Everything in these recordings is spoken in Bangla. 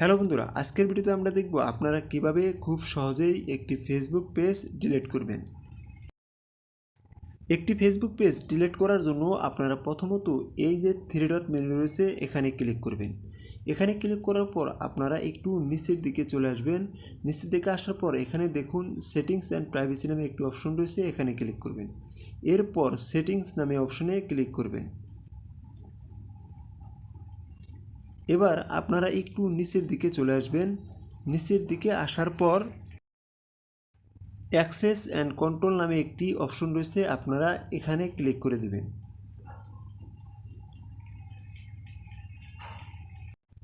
হ্যালো বন্ধুরা, আজকের ভিডিওতে আমরা দেখব আপনারা কীভাবে খুব সহজেই একটি ফেসবুক পেজ ডিলিট করবেন। একটি ফেসবুক পেজ ডিলিট করার জন্য আপনারা প্রথমত এই যে থ্রি ডট মেনু রয়েছে, এখানে ক্লিক করবেন। এখানে ক্লিক করার পর আপনারা একটু নিচের দিকে চলে আসবেন। নিচের দিকে আসার পর এখানে দেখুন সেটিংস অ্যান্ড প্রাইভেসি নামে একটি অপশন রয়েছে, এখানে ক্লিক করবেন। এরপর সেটিংস নামে অপশনে ক্লিক করবেন। এবার আপনারা একটু নিচের দিকে চলে আসবেন। নিচের দিকে আসার পর অ্যাক্সেস অ্যান্ড কন্ট্রোল নামে একটি অপশন রয়েছে, আপনারা এখানে ক্লিক করে দেবেন।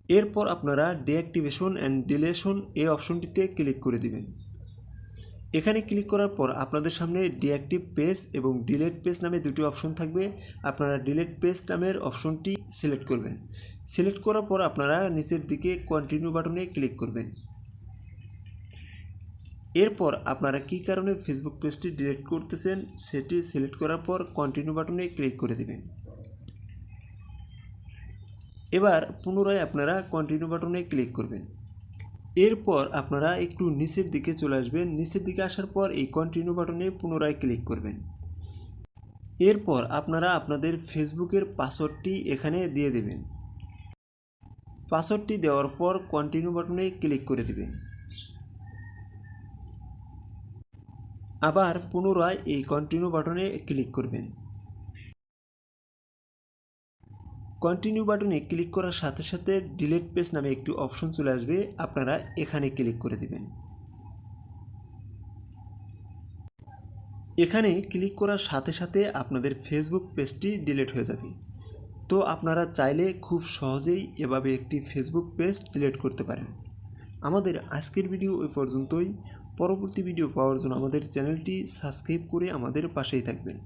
এরপর আপনারা ডিঅ্যাক্টিভেশন অ্যান্ড ডিলেশন এই অপশনটিতে ক্লিক করে দিবেন। এখানে ক্লিক করার পর আপনাদের সামনে ডিঅ্যাক্টিভ পেজ এবং ডিলেট পেজ নামে দুটি অপশন থাকবে। আপনারা ডিলেট পেজ নামের অপশনটি সিলেক্ট করবেন। সিলেক্ট করার পর আপনারা নিচের দিকে কন্টিনিউ বাটনে ক্লিক করবেন। এরপর আপনারা কী কারণে ফেসবুক পেজটি ডিলিট করতেছেন সেটি সিলেক্ট করার পর কন্টিনিউ বাটনে ক্লিক করে দেবেন। এবার পুনরায় আপনারা কন্টিনিউ বাটনে ক্লিক করবেন। এরপর আপনারা একটু নিচের দিকে চলে আসবেন। নিচের দিকে আসার পর এই কন্টিনিউ বাটনে পুনরায় ক্লিক করবেন। এরপর আপনারা আপনাদের ফেসবুকের পাসওয়ার্ডটি এখানে দিয়ে দেবেন। পাসওয়ার্ডটি দেওয়ার পর কন্টিনিউ বাটনে ক্লিক করে দেবেন। আবার পুনরায় এই কন্টিনিউ বাটনে ক্লিক করবেন। কন্টিনিউ বাটনে ক্লিক করার সাথে সাথে ডিলেট পেজ নামে একটি অপশন চলে আসবে। আপনারা এখানে ক্লিক করে দেবেন। এখানে ক্লিক করার সাথে সাথে আপনাদের ফেসবুক পেজটি ডিলেট হয়ে যাবে। তো আপনারা চাইলে খুব সহজেই এভাবে একটি ফেসবুক পেজ ডিলিট করতে পারেন। আমাদের আজকের ভিডিও ওই পর্যন্তই। পরবর্তী ভিডিও পাওয়ার জন্য আমাদের চ্যানেলটি সাবস্ক্রাইব করে আমাদের পাশেই থাকবেন।